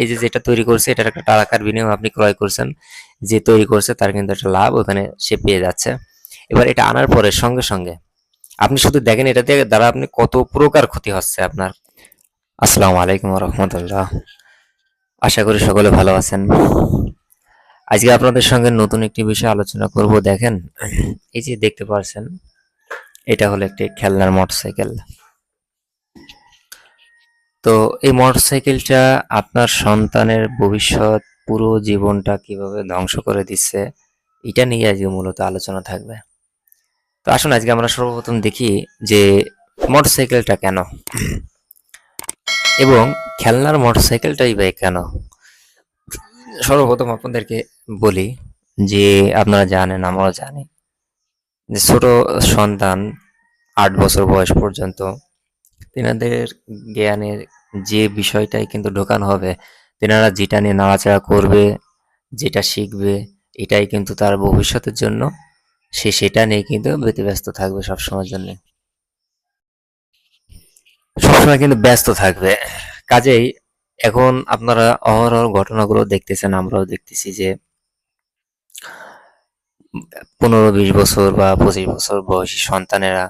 এই যে যেটা তৈরি করছে, এটার একটা টাকার বিনিময়ে আপনি ক্রয় করছেন, যে তৈরি করছে তার কিন্তু একটা লাভ ওখানে সে পেয়ে যাচ্ছে। এবার এটা আনার পরে সঙ্গে সঙ্গে, আপনি শুধু দেখেন এটা দিয়ে দ্বারা আপনি কত প্রকার ক্ষতি হচ্ছে আপনার। আসসালামু আলাইকুম রহমতুল্লাহ আশা করি সকলে ভালো আছেন। আজকে আপনাদের সঙ্গে নতুন একটি বিষয় আলোচনা করব। দেখেন, এই যে দেখতে পাচ্ছেন এটা হলো একটি খেলনার মোটরসাইকেল। তো এই মোটরসাইকেলটা আপনার সন্তানের ভবিষ্যৎ, পুরো জীবনটা কীভাবে ধ্বংস করে দিচ্ছে, এটা নিয়ে আজকে মূলত আলোচনা থাকবে। তো আসুন, আজকে আমরা সর্বপ্রথম দেখি যে মোটরসাইকেলটা কেন? এবং খেলনার মোটরসাইকেলটাই বা কেন? সর্বপ্রথম আপনাদেরকে বলি যে আপনারা জানেন, আমরাও জানি যে ছোট সন্তান আট বছর বয়স পর্যন্ত তেনাদের জ্ঞানের যে বিষয়টাই কিন্তু ঢোকানো হবে, তেনারা যেটা নিয়ে নাড়াচাড়া করবে, যেটা শিখবে, এটাই কিন্তু তার ভবিষ্যতের জন্য। সে সেটা নিয়ে কিন্তু ব্যতিব্যস্ত থাকবে সবসময়ের জন্য। সবসময় কিন্তু ব্যস্ত থাকবে। কাজেই এখন আপনারা অহরহ ঘটনাগুলো দেখতেছেন, আমরাও দেখতেছি যে পনেরো বিশ বছর বা পঁচিশ বছর বয়সী সন্তানেরা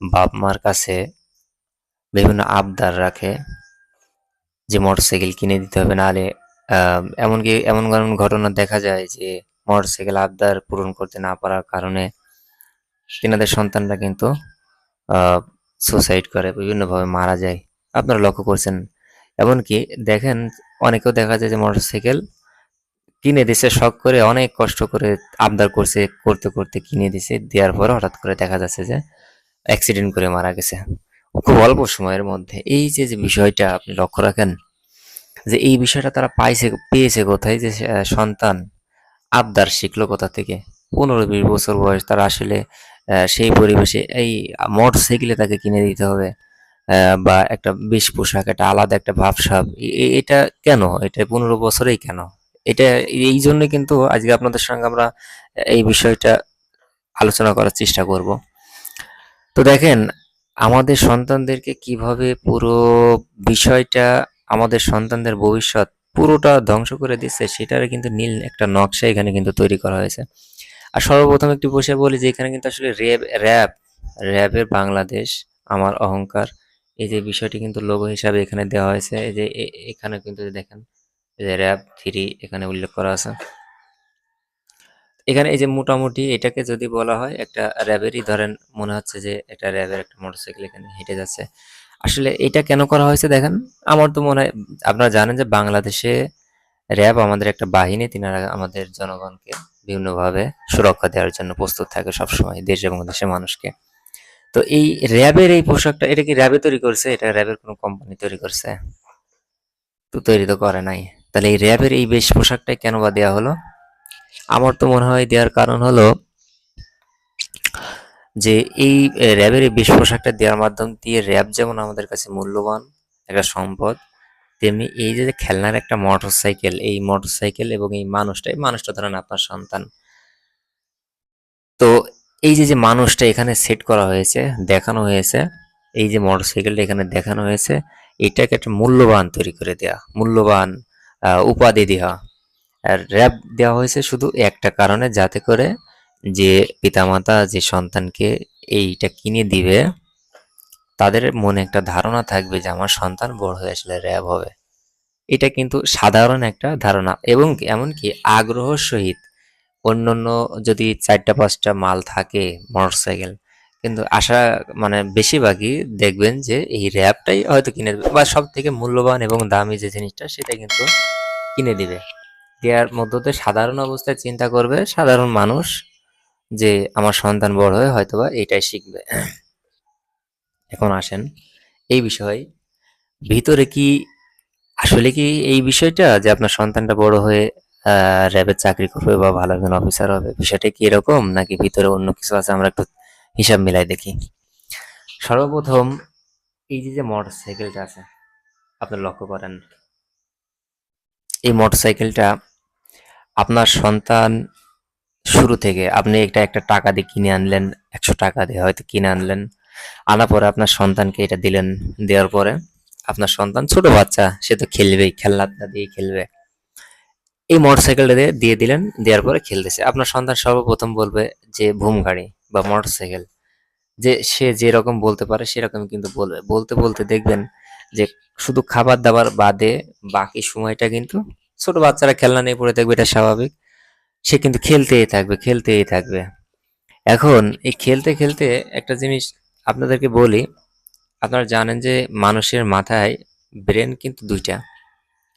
বাপ মার কাছে বিভিন্ন আবদার রাখে যে মোটরসাইকেল কিনে দিতে হবে। নাহলে এমনকি এমন এমন ঘটনা দেখা যায় যে মোটরসাইকেল আবদার পূরণ করতে না পারার কারণে তেনাদের সন্তানরা কিন্তু সুসাইড করে, বিভিন্নভাবে মারা যায়। আপনারা লক্ষ্য করছেন। এমনকি দেখেন, অনেকেও দেখা যায় যে মোটরসাইকেল কিনে দিছে, শখ করে, অনেক কষ্ট করে আবদার করছে, করতে করতে কিনে দিছে, দেওয়ার পরে হঠাৎ করে দেখা যাচ্ছে যে অ্যাক্সিডেন্ট করে মারা গেছে। খুব অল্প সময়ের মধ্যে এই যে যে বিষয়টা আপনি লক্ষ্য রাখেন, যে এই বিষয়টা তারা পাইছে, পেয়েছে কোথায়? যে সন্তান আবদার শিখলো কোথা থেকে? পনেরো বিশ বছর বয়স তারা আসলে সেই পরিবেশে এই মোটর সাইকেলে তাকে কিনে দিতে হবে বা একটা বেশ পোশাক, একটা আলাদা একটা ভাবসাব এটা কেন? এটা পনেরো বছরেই কেন? এটা, এই জন্য কিন্তু আজকে আপনাদের সঙ্গে আমরা এই বিষয়টা আলোচনা করার চেষ্টা করব। তো দেখেন আমাদের সন্তানদেরকে কীভাবে পুরো বিষয়টা আমাদের সন্তানদের ভবিষ্যৎ পুরোটা ধ্বংস করে দিচ্ছে, সেটার কিন্তু নীল একটা নকশা এখানে কিন্তু তৈরি করা হয়েছে। আর সর্বপ্রথম একটি বসে বলি যে এখানে কিন্তু আসলে র্যাব র্যাব, র্যাবের বাংলাদেশ, আমার অহংকার, এই যে বিষয়টি কিন্তু লোগো হিসাবে এখানে দেওয়া হয়েছে। এই যে এখানে কিন্তু দেখেন যে র্যাব থ্রি এখানে উল্লেখ করা আছে। এখানে এই যে মোটামুটি এটাকে যদি বলা হয়, একটা র্যাবেরই ধরেন মনে হচ্ছে যে একটা র্যাবের একটা মোটরসাইকেল এখানে হেঁটে যাচ্ছে। আসলে এটা কেন করা হয়েছে দেখেন? আমার তো মনে হয়, আপনারা জানেন যে বাংলাদেশে র্যাব আমাদের একটা বাহিনী, তিনারা আমাদের জনগণকে বিভিন্নভাবে সুরক্ষা দেওয়ার জন্য প্রস্তুত থাকে সবসময় দেশ এবং দেশের মানুষকে। তো এই র্যাবের এই পোশাকটা, এটা কি র্যাবে তৈরি করছে? এটা র্যাবের কোনো কোম্পানি তৈরি করছে? তো তৈরি তো করে নাই। তাহলে এই র্যাবের এই বেশ পোশাকটাই কেন বা দেওয়া হলো? আমার তো মনে হয় দেওয়ার কারণ হলো যে এই র্যাবের এই বেশ পোশাকটা দেওয়ার মাধ্যম দিয়ে র্যাব যেমন আমাদের কাছে মূল্যবান একটা সম্পদ, তেমনি এই যে খেলনার একটা মোটরসাইকেল, এই মোটরসাইকেল এবং এই মানুষটা এই মানুষটা ধরেন আপনার সন্তান। তো এই যে যে মানুষটা এখানে সেট করা হয়েছে, দেখানো হয়েছে, এই যে মোটরসাইকেলটা এখানে দেখানো হয়েছে, এটাকে একটা মূল্যবান তৈরি করে দেওয়া মূল্যবান উপাধি দেওয়া আর র্যাব দেওয়া হয়েছে শুধু একটা কারণে, যাতে করে যে পিতামাতা, যে সন্তানকে এইটা কিনে দিবে, তাদের মনে একটা ধারণা থাকবে যে আমার সন্তান বড় হয়ে আসলে র্যাব হবে। এটা কিন্তু সাধারণ একটা ধারণা এবং এমনকি আগ্রহ সহিত অন্যান্য যদি চারটা, পাঁচটা মাল থাকে মোটরসাইকেল কিন্তু আশা মানে বেশিরভাগই দেখবেন যে এই র্যাবটাই হয়তো কিনে দেবে বা সব থেকে মূল্যবান এবং দামি যে জিনিসটা, সেটা কিন্তু কিনে দিবে। দেওয়ার মধ্যতে সাধারণ অবস্থায় চিন্তা করবে সাধারণ মানুষ যে আমার সন্তান বড় হয়ে হয়তোবা এটাই শিখবে। এখন আসেন এই বিষয়, ভিতরে কি, আসলে কি এই বিষয়টা যে আপনার সন্তানটা বড় হয়ে র্যাবের চাকরি করবে বা ভালো একজন অফিসার হবে, বিষয়টা কি এরকম নাকি ভিতরে অন্য কিছু আছে আমরা একটু হিসাব মিলাই দেখি। সর্বপ্রথম এই যে যে মোটর সাইকেলটা আছে, আপনি লক্ষ্য করেন। এই মোটর সাইকেলটা আপনার সন্তান শুরু থেকে আপনি একটা একটা টাকা দিয়ে কিনে আনলেন, একশো টাকা দিয়ে হয়তো কিনে আনলেন আনার পরে আপনার সন্তানকে এটা দিলেন, দেওয়ার পরে আপনার সন্তান ছোট বাচ্চা, সে তো খেলবেই খেলনা দিয়ে খেলবে। এই মোটরসাইকেলটা দিয়ে দিয়ে দিলেন, দেওয়ার পরে খেলতেছে। আপনার সন্তান সর্বপ্রথম বলবে যে ভুম গাড়ি বা মোটরসাইকেল। যে, সে যেরকম বলতে পারে, সেরকম কিন্তু বলবে। বলতে বলতে দেখবেন যে, শুধু খাবার দাবার বাদে বাকি সময়টা কিন্তু ছোট বাচ্চারা খেলনা নিয়ে পড়ে থাকবে, এটা স্বাভাবিক। সে কিন্তু খেলতেই থাকবে খেলতেই থাকবে। এখন এই খেলতে খেলতে একটা জিনিস আপনাদেরকে বলি, আপনারা জানেন যে মানুষের মাথায় ব্রেন কিন্তু দুইটা।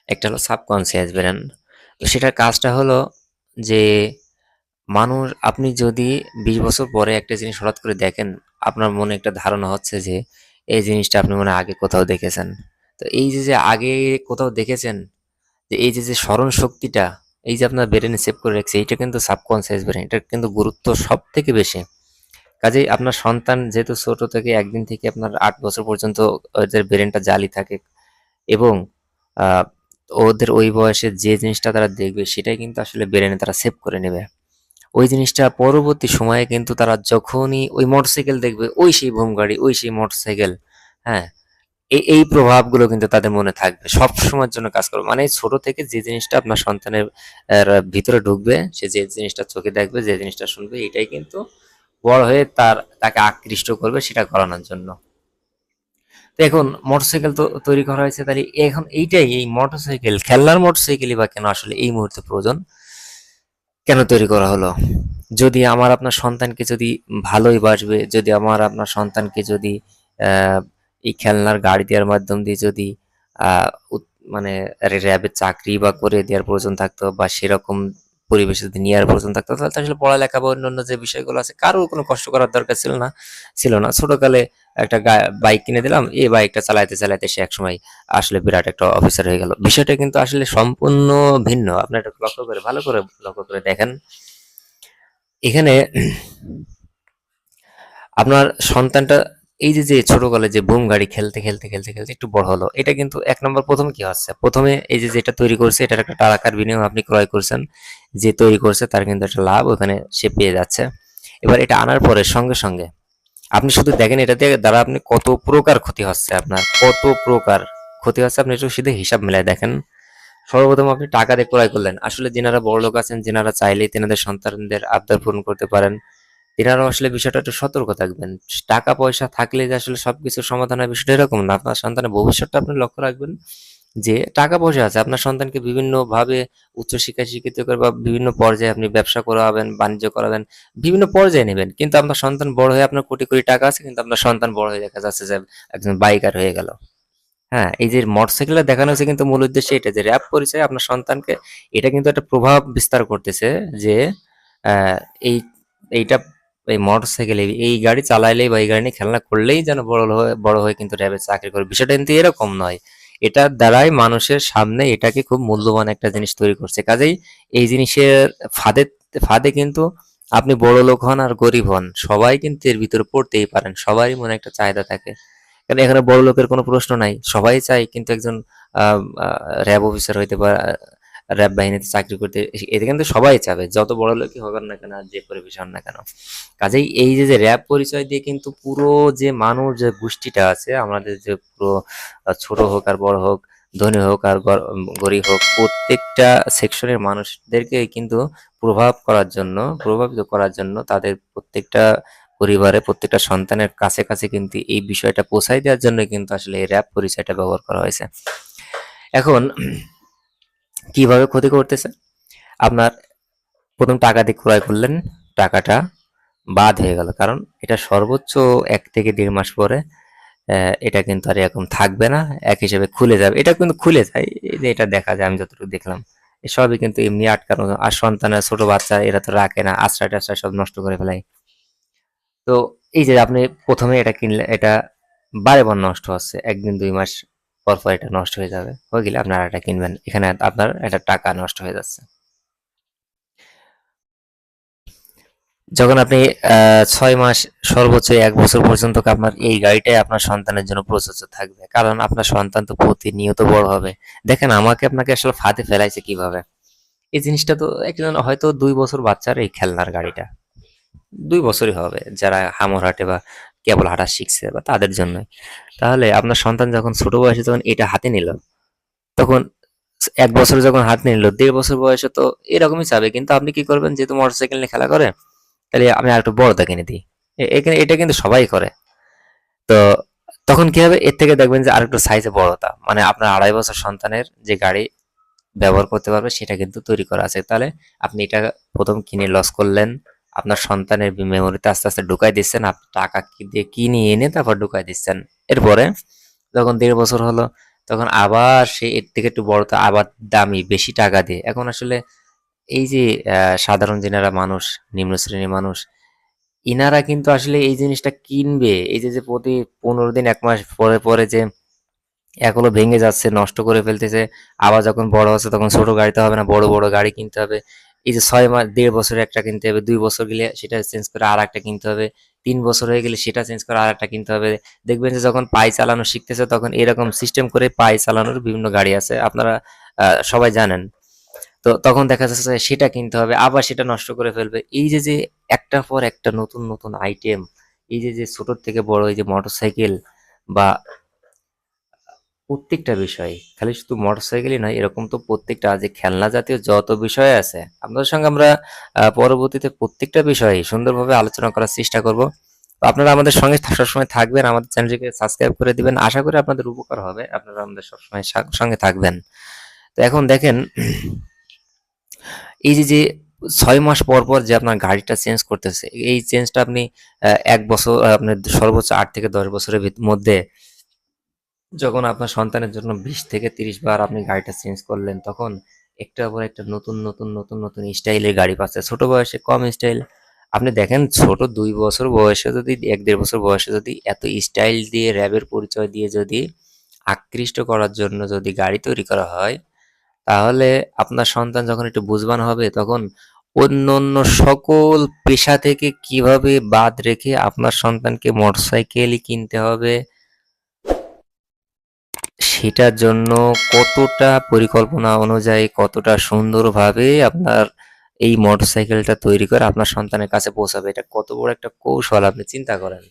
একটা হলো সাবকনসিয়াস ব্রেন। তো সেটার কাজটা হলো যে মানুষ, আপনি যদি বিশ বছর পরে একটা জিনিস হঠাৎ করে দেখেন, আপনার মনে একটা ধারণা হচ্ছে যে এই জিনিসটা আপনি মনে আগে কোথাও দেখেছেন। তো এই যে যে আগে কোথাও দেখেছেন যে এই যে যে স্মরণ শক্তিটা, এই যে আপনার ব্রেনে সেভ করে রাখছে, এইটা কিন্তু সাবকনসিয়াস ব্রেন এটার কিন্তু গুরুত্ব সব থেকে বেশি। কাজেই আপনার সন্তান যেহেতু ছোট থেকে একদিন থেকে আপনার আট বছর পর্যন্ত ওদের ব্রেনটা জালি থাকে এবং ওদের ওই বয়সে যে জিনিসটা তারা দেখবে, সেটাই কিন্তু আসলে ব্রেনে তারা সেভ করে নেবে। ওই জিনিসটা পরবর্তী সময়ে কিন্তু তারা যখনই ওই মোটরসাইকেল দেখবে, ওই সেই ভোম গাড়ি, ওই সেই মোটরসাইকেল হ্যাঁ এই এই প্রভাবগুলো কিন্তু তাদের মনে থাকবে। সব সময়ের জন্য কাজ করবে। মানে ছোট থেকে যে জিনিসটা আপনার সন্তানের ভিতরে ঢুকবে, সে যে জিনিসটা চোখে দেখবে, যে জিনিসটা শুনবে, এটাই কিন্তু বড় হয়ে তার, তাকে আকৃষ্ট করবে সেটা করানোর জন্য। তো এখন মোটরসাইকেল তো তৈরি করা হয়েছে, তাহলে এখন এইটাই, এই মোটরসাইকেল, খেলনার মোটরসাইকেলই বা কেন আসলে এই মুহূর্তে প্রয়োজন? কেন তৈরি করা হলো? যদি আমার আপনার সন্তানকে যদি ভালোই বাসবে, যদি আমার আপনার সন্তানকে যদি এই খেলনার গাড়ি দেওয়ার মাধ্যম দিয়ে যদি মানে র্যাবের চাকরি বা করে দেওয়ার প্রয়োজন থাকতো বা সেরকম পরিবেশে যদি নেওয়ার প্রয়োজন থাকতো, তাহলে আসলে পড়ালেখা বা অন্যান্য যে বিষয়গুলো আছে, কারোর কোনো কষ্ট করার দরকার ছিল না ছিল না। ছোটকালে একটা বাইক কিনে দিলাম, এই বাইকটা চালাইতে চালাইতে সে একসময় আসলে বিরাট একটা অফিসার হয়ে গেল। বিষয়টা কিন্তু আসলে সম্পূর্ণ ভিন্ন। আপনি এটা লক্ষ্য করে, ভালো করে লক্ষ্য করে দেখেন। এখানে আপনার সন্তানটা এই যে যে ছোটকালে যে বুম গাড়ি খেলতে খেলতে খেলতে খেলতে একটু বড় হলো, এটা কিন্তু এক নম্বর প্রথমে কি হচ্ছে? প্রথমে এই যে, যেটা তৈরি করছে, এটার একটা টাকার বিনিময়ে আপনি ক্রয় করছেন, যে তৈরি করছে তার কিন্তু একটা লাভ ওখানে সে পেয়ে যাচ্ছে। এবার এটা আনার পরে সঙ্গে সঙ্গে আপনি শুধু দেখেন এটা দিয়ে দ্বারা আপনি কত প্রকার ক্ষতি হচ্ছে আপনার, কত প্রকার ক্ষতি হচ্ছে, আপনি একটু শুধু হিসাব মেলায় দেখেন। সর্বপ্রথম আপনি টাকা দিয়ে ক্রয় করলেন, আসলে যেনারা বড় লোক আছেন, যেনারা চাইলেই তেনাদের সন্তানদের আবদার পূরণ করতে পারেন তেনারাও আসলে বিষয়টা একটু সতর্ক থাকবেন। টাকা, পয়সা থাকলে যে আসলে সবকিছুর সমাধান হয় বিষয়টা এরকম না। আপনার সন্তানের ভবিষ্যৎটা আপনি লক্ষ্য রাখবেন যে টাকা, পয়সা আছে। আপনার সন্তানকে বিভিন্ন ভাবে উচ্চশিক্ষায় শিক্ষিত করে বা বিভিন্ন পর্যায়ে আপনি ব্যবসা করাবেন, বাণিজ্য করাবেন, বিভিন্ন পর্যায়ে নেবেন। কিন্তু আপনার সন্তান বড় হয়ে আপনার কোটি কোটি টাকা আছে, কিন্তু আপনার সন্তান বড় হয়ে দেখা যাচ্ছে যে একজন বাইকার হয়ে গেল। হ্যাঁ এই যে মোটরসাইকেলে দেখানো হয়েছে কিন্তু মূল উদ্দেশ্য এটা যে র্যাপ পরিচয় আপনার সন্তানকে এটা কিন্তু একটা প্রভাব বিস্তার করতেছে যে এই, এইটা এই মোটরসাইকেল এই গাড়ি চালাইলেই বা এই গাড়ি নিয়ে খেলনা করলেই যেন বড় হয়ে বড় হয়ে কিন্তু র্যাবের চাকরি করে। বিষয়টা কিন্তু এরকম নয়। এটার দ্বারাই মানুষের সামনে এটাকে খুব মূল্যবান একটা জিনিস তৈরি করছে। কাজেই এই জিনিসের ফাঁদে ফাঁদে কিন্তু আপনি বড় লোক হন আর গরিব হন। সবাই কিন্তু এর ভিতরে পড়তেই পারেন। সবারই মনে একটা চাহিদা থাকে। কারণ এখানে বড় লোকের কোনো প্রশ্ন নাই। সবাই চায় কিন্তু একজন র্যাব অফিসার হইতে বা র্যাব বাহিনীতে চাকরি করতে এটা কিন্তু সবাই চাবে, যত বড় লোকই হবেন না কেন, আর যে পরিবেশ হন না কেন। কাজেই এই যে যে র্যাব পরিচয় দিয়ে কিন্তু পুরো যে মানুষ, যে গোষ্ঠীটা আছে, আমাদের যে পুরো ছোট হোক আর বড় হোক, ধনী হোক আর গরিব হোক, প্রত্যেকটা সেকশনের মানুষদেরকে কিন্তু প্রভাব করার জন্য, প্রভাবিত করার জন্য তাদের প্রত্যেকটা পরিবারে, প্রত্যেকটা সন্তানের কাছে কাছে কিন্তু এই বিষয়টা পৌঁছাই দেওয়ার জন্য কিন্তু আসলে এই র্যাব পরিচয়টা ব্যবহার করা হয়েছে। এখন কীভাবে ক্ষতি করতেছে? আপনার প্রথম টাকা দিয়ে ক্রয় করলেন, টাকাটা বাদ হয়ে গেল। কারণ এটা সর্বোচ্চ এক থেকে দেড় মাস পরে এটা কিন্তু আর এরকম থাকবে না, এক হিসেবে খুলে যাবে। এটা কিন্তু খুলে যায় যে এটা দেখা যায়, আমি যতটুকু দেখলাম। এসবই কিন্তু এমনি আটকানো, আর সন্তানের ছোট বাচ্চা, এরা তো রাখে না, আশ্রয় টাশ্রয় সব নষ্ট করে ফেলায় তো এই যে আপনি প্রথমে এটা কিনলে, এটা বারে বার নষ্ট হচ্ছে, একদিন দুই মাস পর পর এটা নষ্ট হয়ে যাবে। হয়ে গেলে আপনারা এটা কিনবেন। এখানে আপনার এটা টাকা নষ্ট হয়ে যাচ্ছে। যখন আপনি ছয় মাস সর্বোচ্চ এক বছর পর্যন্ত আপনার এই গাড়িটাই আপনার সন্তানের জন্য প্রযোজ্য থাকবে। কারণ আপনার সন্তান তো প্রতিনিয়ত বড় হবে। দেখেন, আমাকে আপনাকে আসলে ফাঁদে ফেলাইছে কীভাবে? এই জিনিসটা তো একজন হয়তো দুই বছর বাচ্চার এই খেলনার গাড়িটা। দুই বছরই হবে। যারা হামরহাটে বা কেবল হাঁটা শিখছে বা তাদের জন্যই। তাহলে আপনার সন্তান যখন ছোট বয়সে যখন এটা হাতে নিল। তখন এক বছর যখন হাত নিল, দেড় বছর বয়সে তো এরকমই চাবে। কিন্তু আপনি কি করবেন? যেহেতু মোটরসাইকেল নিয়ে খেলা করে, তাহলে আমি আর একটু বড়টা কিনে দিই। এখানে, এটা কিন্তু সবাই করে। তো তখন কি হবে? এর থেকে দেখবেন যে আরেকটু সাইজে বড়তা। মানে আপনার আড়াই বছর সন্তানের যে গাড়ি ব্যবহার করতে পারবে, সেটা কিন্তু তৈরি করা আছে। তাহলে আপনি এটা প্রথম কিনে লস করলেন। আপনার সন্তানের মেমোরিতে আস্তে আস্তে ঢুকাই দিচ্ছেন, আপনি টাকা দিয়ে কিনে এনে তারপর ঢুকাই দিচ্ছেন। এরপরে যখন দেড় বছর হলো, তখন আবার সে এর থেকে একটু বড়, তো আবার দামি, বেশি টাকা দিয়ে। এখন আসলে এই যে সাধারণ যেনারা মানুষ, নিম্ন শ্রেণির মানুষ, ইনারা কিন্তু আসলে এই জিনিসটা কিনবে। এই যে যে প্রতি পনেরো দিন, এক মাস পরে পরে যে এগুলো ভেঙে যাচ্ছে, নষ্ট করে ফেলতেছে, আবার যখন বড় হচ্ছে, তখন ছোট গাড়িতে হবে না, বড় বড় গাড়ি কিনতে হবে। এই যে ছয় মাস, দেড় বছরে একটা কিনতে হবে, দুই বছর গেলে সেটা চেঞ্জ করে আর একটা কিনতে হবে, তিন বছর হয়ে গেলে সেটা চেঞ্জ করে আর একটা কিনতে হবে। দেখবেন যে যখন পাই চালানো শিখতেছে তখন এরকম সিস্টেম করে পাই চালানোর বিভিন্ন গাড়ি আছে, আপনারা সবাই জানেন। তো তখন দেখা যাচ্ছে সেটা কিনতে হবে, আবার সেটা নষ্ট করে ফেলবে। এই যে যে একটার পর একটা নতুন নতুন আইটেম এই যে যে ছোটোর থেকে বড় এই যে মোটরসাইকেল বা প্রত্যেকটা বিষয়। খালি শুধু মোটরসাইকেলই নয়, এরকম তো প্রত্যেকটা যে খেলনা জাতীয় যত বিষয় আছে, আপনাদের সঙ্গে আমরা পরবর্তীতে প্রত্যেকটা বিষয়ে সুন্দরভাবে আলোচনা করার চেষ্টা করব। আপনারা আমাদের সঙ্গে সবসময় থাকবেন, আমাদের চ্যানেলটিকে সাবস্ক্রাইব করে দিবেন। আশা করি আপনাদের উপকার হবে, আপনারা আমাদের সবসময় সঙ্গে থাকবেন। তো এখন দেখেন, এই যে যে ছয় মাস পর পর যে আপনার গাড়িটা চেঞ্জ করতেছে, এই চেঞ্জটা আপনি এক বছর আপনার সর্বোচ্চ আট থেকে দশ বছরের মধ্যে যখন আপনার সন্তানের জন্য বিশ থেকে তিরিশ বার আপনি গাড়িটা চেঞ্জ করলেন, তখন একটার পর একটা নতুন নতুন নতুন নতুন স্টাইলের গাড়ি পাচ্ছে। ছোট বয়সে কম স্টাইল আপনি দেখেন, ছোট দুই বছর বয়সে যদি, এক দেড় বছর বয়সে যদি এত স্টাইল দিয়ে র্যাবের পরিচয় দিয়ে যদি আকৃষ্ট করার জন্য যদি গাড়ি তৈরি করা হয়, তাহলে আপনার সন্তান যখন একটু বুঝবান হবে, তখন অন্য অন্য সকল পেশা থেকে কীভাবে বাদ রেখে আপনার সন্তানকে মোটরসাইকেলই কিনতে হবে সেটার জন্য কতটা পরিকল্পনা অনুযায়ী কতটা সুন্দরভাবে আপনার এই মোটরসাইকেলটা তৈরি করে আপনার সন্তানের কাছে পৌঁছাবে? এটা কত বড় একটা কৌশল, আপনি চিন্তা করেন।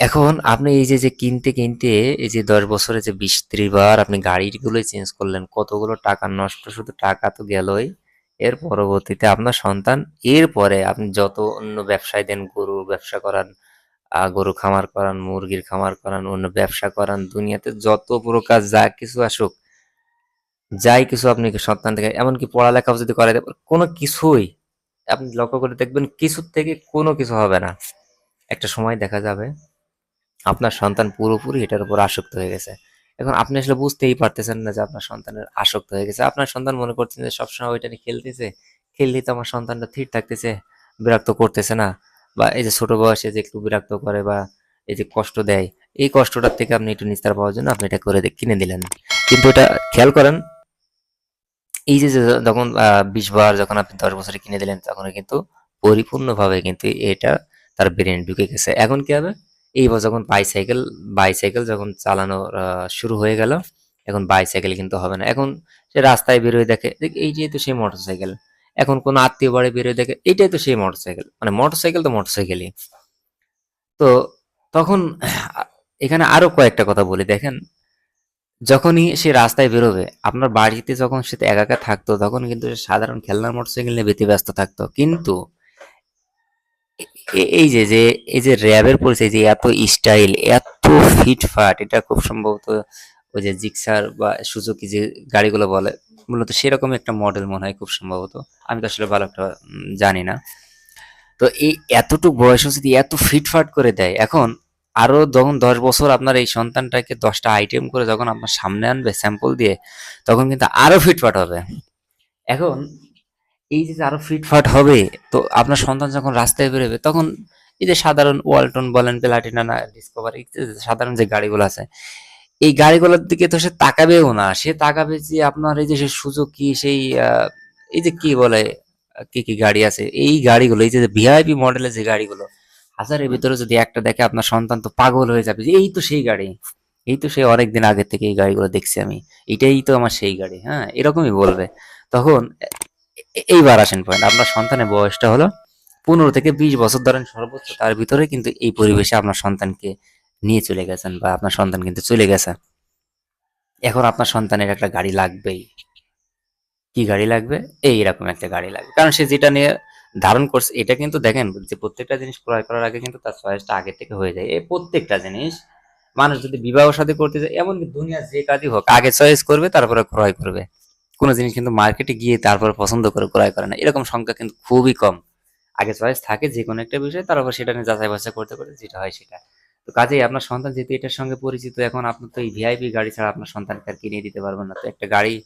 এখন আপনি এই যে যে কিনতে কিনতে এই যে দশ বছরে যে বিশ, ত্রিশ বার আপনি গাড়িগুলোই চেঞ্জ করলেন, কতগুলো টাকা নষ্ট, শুধু টাকা তো গেলই। এর পরবর্তীতে আপনার সন্তান, এরপরে আপনি যত অন্য ব্যবসায় দেন গরুর ব্যবসা করান গরু খামার করান, মুরগির খামার করান, অন্য ব্যবসা করান, দুনিয়াতে যত প্রকার যা কিছু আসুক, যাই কিছু আপনি সন্তান থেকে, এমনকি পড়ালেখাও যদি করে কোনো কিছুই আপনি লক্ষ্য করে দেখবেন কিছুর থেকে কোনো কিছু হবে না। একটা সময় দেখা যাবে, আপনার সন্তান পুরোপুরি এটার উপর আসক্ত হয়ে গেছে। এখন আপনি আসলে বুঝতেই পারতেছেন না যে আপনার সন্তানের আসক্ত হয়ে গেছে। আপনার সন্তান মনে করছেন যে সবসময় ওইটা নিয়ে খেলতেছে, খেললেই তো আমার সন্তানটা স্থির থাকতেছে, বিরক্ত করতেছে না। বা এই যে ছোট বয়সে যে একটু বিরক্ত করে বা এই যে কষ্ট দেয়, এই কষ্টটার থেকে আপনি একটু নিস্তার পাওয়ার জন্য আপনি এটা করে কিনে দিলেন। কিন্তু এটা খেয়াল করেন, এই যে যখন বিশ বার যখন আপনি দশ বছরে কিনে দিলেন তখন কিন্তু পরিপূর্ণভাবে কিন্তু এটা তার ব্রেন ঢুকে গেছে। এখন কি হবে? এইবার যখন বাইসাইকেল বাইসাইকেল যখন চালানো শুরু হয়ে গেল, এখন বাইসাইকেল কিন্তু হবে না। এখন সে রাস্তায় বেরোয় দেখে, দেখ এইটাই তো সেই মোটরসাইকেল এখন কোন আত্মীয় বাড়ি বেরোয় দেখে এটাই তো সেই মোটরসাইকেল মানে মোটরসাইকেল তো মোটরসাইকেলই তো তখন এখানে আরও কয়েকটা কথা বলি, দেখেন। যখনই সে রাস্তায় বেরোবে, আপনার বাড়িতে যখন সে একা একা থাকতো, তখন কিন্তু সে সাধারণ খেলনার মোটরসাইকেল নিয়ে ব্যতিব্যস্ত থাকতো। কিন্তু এই যে যে, এই যে র্যাবের পরিচয় যে এত স্টাইল এত ফিটফাট এটা খুব সম্ভবত ওই যে জিক্সার বা সুজুকি যে গাড়িগুলো বলে মূলত সেরকম একটা মডেল মনে হয় খুব সম্ভবত। আমি তো আসলে ভালো একটা জানি না। তো এই এতটুকু বয়সে যদি এত ফিটফাট করে দেয়, এখন আরও যখন দশ বছর আপনার এই সন্তানটাকে দশটা আইটেম করে যখন আপনার সামনে আনবে স্যাম্পল দিয়ে, তখন কিন্তু আরও ফিটফাট হবে। এখন এই যে যে আরও ফিটফাট হবে, তো আপনার সন্তান যখন রাস্তায় বেরোবে, তখন এই যে সাধারণ ওয়ালটন বলেন প্লাটিনা না ডিসকভারি সাধারণ যে গাড়িগুলো আছে এই গাড়িগুলোর দিকে তো সে তাকাবেও না। সে তাকাবে যে আপনার এই যে সে সুজুকি, সেই এই যে কি বলে, কি কি গাড়ি আছে? এই গাড়িগুলো, এই যে ভিআইপি মডেলের যে গাড়িগুলো, হাজারের ভিতরে যদি একটা দেখে আপনার সন্তান তো পাগল হয়ে যাবে যে, এই তো সেই গাড়ি। এই তো সেই অনেকদিন আগে থেকে এই গাড়িগুলো দেখছি আমি। এটাই তো আমার সেই গাড়ি হ্যাঁ এরকমই বলবে। তখন এইবার আসেন পয়েন্ট আপনার সন্তানের বয়সটা হলো পনেরো থেকে বিশ বছর ধরেন সর্বোচ্চ। তার ভিতরে কিন্তু এই পরিবেশে আপনার সন্তানকে নিয়ে চলে গেছেন বা আপনার সন্তান কিন্তু চলে গেছে। এখন আপনার সন্তানের একটা গাড়ি লাগবেই। কি গাড়ি লাগবে? এই এইরকম একটা গাড়ি লাগবে। কারণ সে যেটা নিয়ে ধারণ করছে, এটা কিন্তু দেখেন যে প্রত্যেকটা জিনিস ক্রয় করার আগে কিন্তু তার চয়েসটা আগে থেকে হয়ে যায়। এই প্রত্যেকটা জিনিস মানুষ যদি বিবাহ সাথে করতে যায়, এমনকি দুনিয়ার যে কাজই হোক, আগে চয়েস করবে, তারপরে ক্রয় করবে। কোনো জিনিস কিন্তু মার্কেটে গিয়ে তারপরে পছন্দ করে ক্রয় করে না। এরকম সংখ্যা কিন্তু খুবই কম। আগে চয়েস থাকে যে কোনো একটা বিষয়, তারপর সেটা নিয়ে যাচাই বাছাই করতে করতে যেটা হয় সেটা। তো কাজেই আপনার সন্তান যেহেতু এটার সঙ্গে পরিচিত, এখন আপনার তো এই ভিআইপি গাড়ি ছাড়া আপনার সন্তানকে আর কিনে দিতে পারবেন না। তো একটা গাড়ি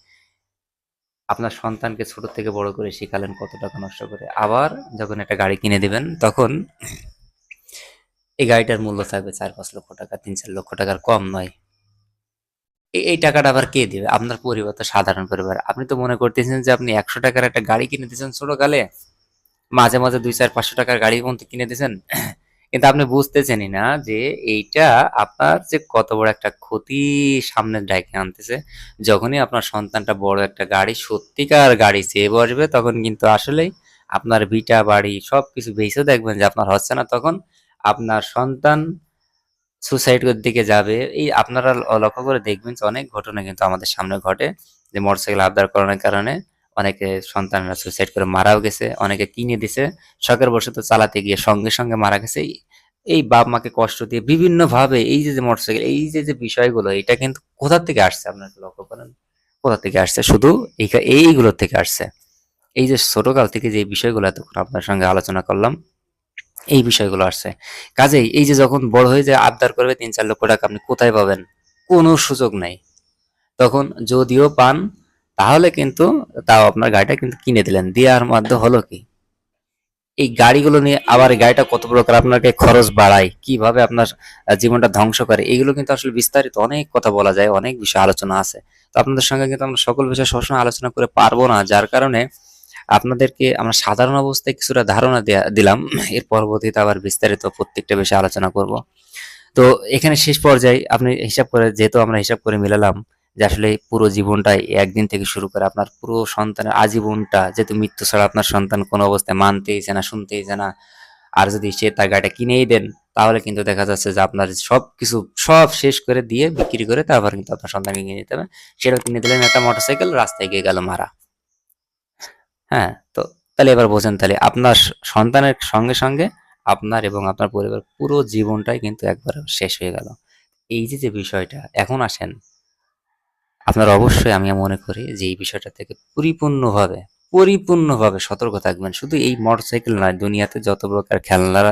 আপনার সন্তানকে ছোট থেকে বড় করে শেখালেন কত টাকা নষ্ট করে। আবার যখন একটা গাড়ি কিনে দিবেন, তখন এই গাড়িটার মূল্য থাকবে চার পাঁচ লক্ষ টাকা, তিন চার লক্ষ টাকার কম নয়। এই- টাকাটা আবার কে দেবে? আপনার পরিবার তো সাধারণ পরিবার। আপনি তো মনে করতেছেন যে আপনি একশো টাকার একটা গাড়ি কিনে দিয়েছেন ছোটকালে, মাঝে মাঝে দুই চার পাঁচশো টাকার গাড়ি কিনে দিয়েছেন কিন্তু আপনি বুঝতেছেনই না যে এইটা আপনার যে কত বড় একটা ক্ষতি সামনে ডাইকে আনতেছে। যখনই আপনার সন্তানটা বড় একটা গাড়ি, সত্যিকার গাড়ি চেয়ে বসবে, তখন কিন্তু আসলেই আপনার ভিটা, বাড়ি সবকিছু বেঁচে দেখবেন যে আপনার হচ্ছে না। তখন আপনার সন্তান সুসাইডের দিকে যাবে। এই আপনারা লক্ষ্য করে দেখবেন যে অনেক ঘটনা কিন্তু আমাদের সামনে ঘটে। যে মোটরসাইকেল আবদার করানোর কারণে অনেকে সন্তানরা সুসাইড করে মারাও গেছে, অনেকে কিনে দিছে। শখের বসে তো চালাতে গিয়ে সঙ্গে সঙ্গে মারা গেছে। এই- বাপ মাকে কষ্ট দিয়ে বিভিন্ন ভাবে এই যে মোটরসাইকেল এই যে যে বিষয়গুলো, এটা কিন্তু কোথা থেকে আসছে আপনারা লক্ষ্য করেন? কোথা থেকে আসছে? শুধু এই- এইগুলো থেকে আসছে। এই যে ছোটকাল থেকে যে বিষয়গুলো এতক্ষণ আপনার সঙ্গে আলোচনা করলাম, এই বিষয়গুলো আসছে। কাজেই এই যে যখন বড় হয়ে যায়, আবদার করবে তিন চার লক্ষ টাকা, আপনি কোথায় পাবেন? কোনো সুযোগ নাই। তখন যদিও পান তাহলে কিন্তু তাও আপনার গাড়িটা কিন্তু কিনে দিলেন। দেওয়ার মাধ্যমে হলো কি? এই গাড়িগুলো নিয়ে আবার গাড়িটা কত প্রকার আপনাকে খরচ বাড়ায়, কীভাবে আপনার জীবনটা ধ্বংস করে, এগুলো কিন্তু আসলে বিস্তারিত অনেক কথা বলা যায়, অনেক বিষয় আলোচনা আছে। তো আপনাদের সঙ্গে কিন্তু আমরা সকল বিষয় সবসময় আলোচনা করে পারব না, যার কারণে আপনাদেরকে আমরা সাধারণ অবস্থায় কিছুটা ধারণা দিলাম। এর পরবর্তীতে আবার বিস্তারিত প্রত্যেকটা বিষয়ে আলোচনা করব। তো এখানে শেষ পর্যায়ে আপনি হিসাব করে, যেহেতু আমরা হিসাব করে মিলালাম যে আসলে পুরো জীবনটাই একদিন থেকে শুরু করে আপনার পুরো সন্তানের আজীবনটা, যেহেতু মৃত্যু ছাড়া আপনার সন্তান কোনো অবস্থায় মানতেই না, শুনতেই না। আর যদি সে তার গাড়িটা কিনেই দেন, তাহলে কিন্তু দেখা যাচ্ছে যে আপনার সব কিছু সব শেষ করে দিয়ে বিক্রি করে তারপর কিন্তু আপনার সন্তানকে কিনে দিতে হবে। সেটা কিনে দিলেন একটা মোটরসাইকেল, রাস্তায় গিয়ে গেল মারা। হ্যাঁ তো তাহলে এবার বোঝেন তাহলে আপনার সন্তানের সঙ্গে সঙ্গে আপনার এবং আপনার পরিবার পুরো জীবনটাই কিন্তু একবার শেষ হয়ে গেল। এই যে যে বিষয়টা, এখন আসেন আপনার অবশ্যই আমি মনে করি যে এই বিষয়টা থেকে পরিপূর্ণভাবে পরিপূর্ণভাবে সতর্ক থাকবেন। শুধু এই মোটরসাইকেল নয়, দুনিয়াতে যত প্রকার খেলনার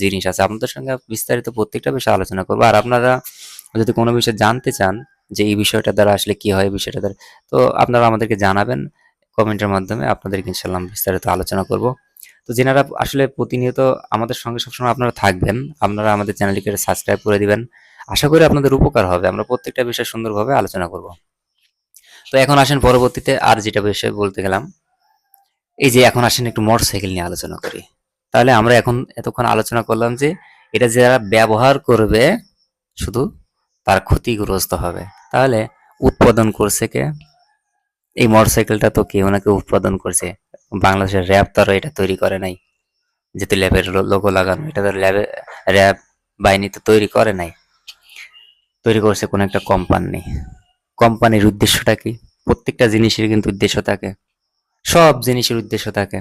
জিনিস আছে, আপনাদের সঙ্গে বিস্তারিত প্রত্যেকটা বিষয়ে আলোচনা করব। আর আপনারা যদি কোনো বিষয়ে জানতে চান যে এই বিষয়টা দ্বারা আসলে কি হয় বিষয়টা দ্বারা, তো আপনারা আমাদেরকে জানাবেন কমেন্টের মাধ্যমে, আপনাদেরকে ইনশাল্লাহ বিস্তারিত আলোচনা করব। তো যেনারা আসলে প্রতিনিয়ত আমাদের সঙ্গে সবসময় আপনারা থাকবেন, আপনারা আমাদের চ্যানেলটিকে সাবস্ক্রাইব করে দিবেন। আশা করি আপনাদের উপকার হবে। আমরা প্রত্যেকটা বিষয় সুন্দরভাবে আলোচনা করব। তো এখন আসেন পরবর্তীতে আর যেটা বিষয় বলতে গেলাম, এই যে এখন আসেন একটু মোটরসাইকেল নিয়ে আলোচনা করি। তাহলে আমরা এখন এতক্ষণ আলোচনা করলাম যে এটা যারা ব্যবহার করবে শুধু তার ক্ষতিগ্রস্ত হবে। তাহলে উৎপাদন করছে কে? এই মোটরসাইকেলটা তো কেউ না কেউ উৎপাদন করছে। বাংলাদেশের র্যাব তারা এটা তৈরি করে নাই। যেহেতু ল্যাবের লোগো লাগানো, এটা তো ল্যাবে র্যাব বাহিনী তো তৈরি করে নাই। তৈরি করছে কোনো একটা কোম্পানি কোম্পানির উদ্দেশ্যটা কি? প্রত্যেকটা জিনিসের কিন্তু উদ্দেশ্য থাকে। সব জিনিসের উদ্দেশ্য থাকে।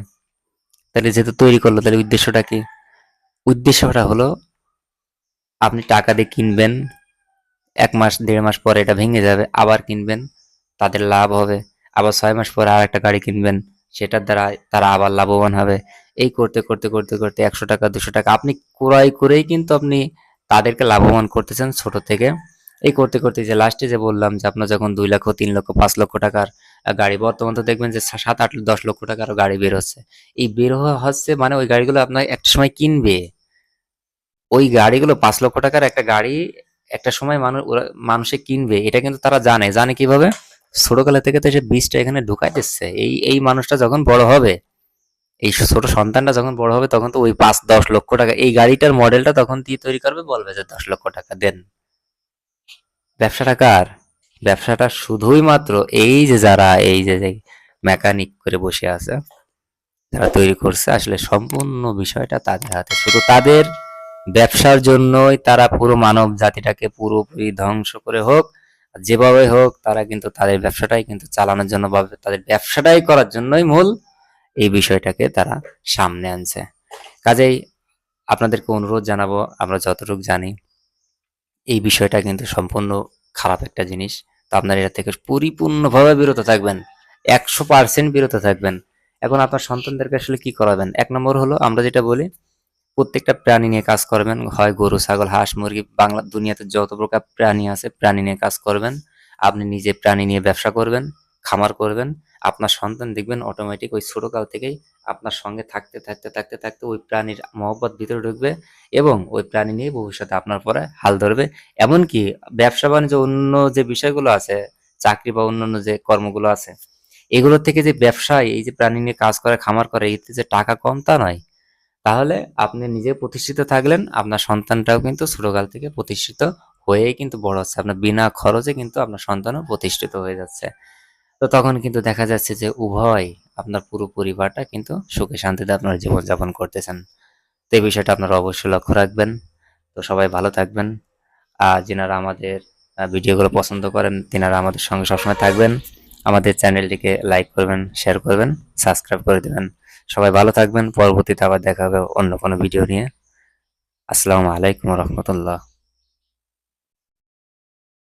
তাহলে যেহেতু তৈরি করল, তাহলে উদ্দেশ্যটা কি? উদ্দেশ্যটা হলো, আপনি টাকা দিয়ে কিনবেন, এক মাস, দেড় মাস পরে এটা ভেঙে যাবে, আবার কিনবেন, তাদের লাভ হবে। আবার ছয় মাস পরে আর একটা গাড়ি কিনবেন, সেটার দ্বারা তারা আবার লাভবান হবে। এই করতে করতে করতে করতে একশো টাকা, দুশো টাকা, আপনি ক্রয় করেই কিন্তু আপনি তাদেরকে লাভবান করতেছেন ছোট থেকে। এই করতে করতে যে লাস্টে যে বললাম যে আপনার যখন দুই লক্ষ, তিন লক্ষ, পাঁচ লক্ষ টাকার গাড়ি, বর্তমান তো দেখবেন যে সাত, আট, দশ লক্ষ টাকার গাড়ি বের হচ্ছে। এই বের হচ্ছে মানে ওই গাড়িগুলো আপনার একটা সময় কিনবে। ওই গাড়িগুলো পাঁচ লক্ষ টাকার একটা গাড়ি একটা সময় মানুষ ওরা মানুষে কিনবে, এটা কিন্তু তারা জানে। জানে কীভাবে? ছোটকালে থেকে তো সে বীজটা এখানে ঢুকাই দিচ্ছে। এই এই মানুষটা যখন বড় হবে, এই ছোট সন্তানটা যখন বড় হবে, তখন তো ওই পাঁচ, দশ লক্ষ টাকা, এই গাড়িটার মডেলটা তখন দিয়ে তৈরি করবে, বলবে যে দশ লক্ষ টাকা দেন। ব্যবসাটা কার? ব্যবসাটা শুধুই মাত্র এই যে যারা, এই যে মেকানিক করে বসে আছে তারা তৈরি করছে, আসলে সম্পূর্ণ বিষয়টা তাদের হাতে। শুধু তাদের ব্যবসার জন্যই তারা পুরো মানব জাতিটাকে পুরোপুরি ধ্বংস করে হোক যেভাবে হোক, তারা কিন্তু তাদের ব্যবসাটাই কিন্তু চালানোর জন্য বা তাদের ব্যবসাটাই করার জন্যই মূল এই বিষয়টাকে তারা সামনে আনছে। কাজেই আপনাদেরকে অনুরোধ জানাব, আমরা যতটুকু জানি এই বিষয়টা কিন্তু সম্পূর্ণ খারাপ একটা জিনিস। তো আপনার এটা থেকে পরিপূর্ণভাবে বিরত থাকবেন। একশো পার্সেন্ট বিরত থাকবেন। এখন আপনার সন্তানদেরকে আসলে কি করাবেন? এক নম্বর হলো, আমরা যেটা বলি, প্রত্যেকটা প্রাণী নিয়ে কাজ করবেন। হয় গরু, ছাগল, হাঁস, মুরগি, বাংলা, দুনিয়াতে যত প্রকার প্রাণী আছে, প্রাণী নিয়ে কাজ করবেন। আপনি নিজে প্রাণী নিয়ে ব্যবসা করবেন। খামার করবেন, আপনার সন্তান দেখবেন অটোমেটিক ওই ছোটকাল থেকেই আপনার সঙ্গে থাকতে থাকতে থাকতে থাকতে ওই প্রাণীর মহব্বত ভিতরে ঢুকবে এবং ওই প্রাণী নিয়ে ভবিষ্যতে আপনার পরে হাল ধরবে। এমনকি ব্যবসা বাণিজ্য অন্য যে বিষয়গুলো আছে, চাকরি বা অন্যান্য যে কর্মগুলো আছে এগুলোর থেকে যে ব্যবসায় এই যে প্রাণী নিয়ে কাজ করে, খামার করে, এতে যে টাকা কম তা নয়। তাহলে আপনি নিজে প্রতিষ্ঠিত থাকলেন, আপনার সন্তানটাও কিন্তু ছোটকাল থেকে প্রতিষ্ঠিত হয়েই কিন্তু বড় হচ্ছে। আপনার বিনা খরচে কিন্তু আপনার সন্তানও প্রতিষ্ঠিত হয়ে যাচ্ছে। তো তখন কিন্তু দেখা যাচ্ছে যে উভয় আপনার পুরো পরিবারটা কিন্তু সুখে শান্তিতে আপনার জীবনযাপন করতেছেন। তো এই বিষয়টা আপনারা অবশ্যই লক্ষ্য রাখবেন। তো সবাই ভালো থাকবেন। আর যেনারা আমাদের ভিডিওগুলো পছন্দ করেন, তেনারা আমাদের সঙ্গে সবসময় থাকবেন। আমাদের চ্যানেলটিকে লাইক করবেন, শেয়ার করবেন, সাবস্ক্রাইব করে দেবেন। সবাই ভালো থাকবেন। পরবর্তীতে আবার দেখা হবে অন্য কোনো ভিডিও নিয়ে। আসসালামু আলাইকুম রহমতুল্লাহ।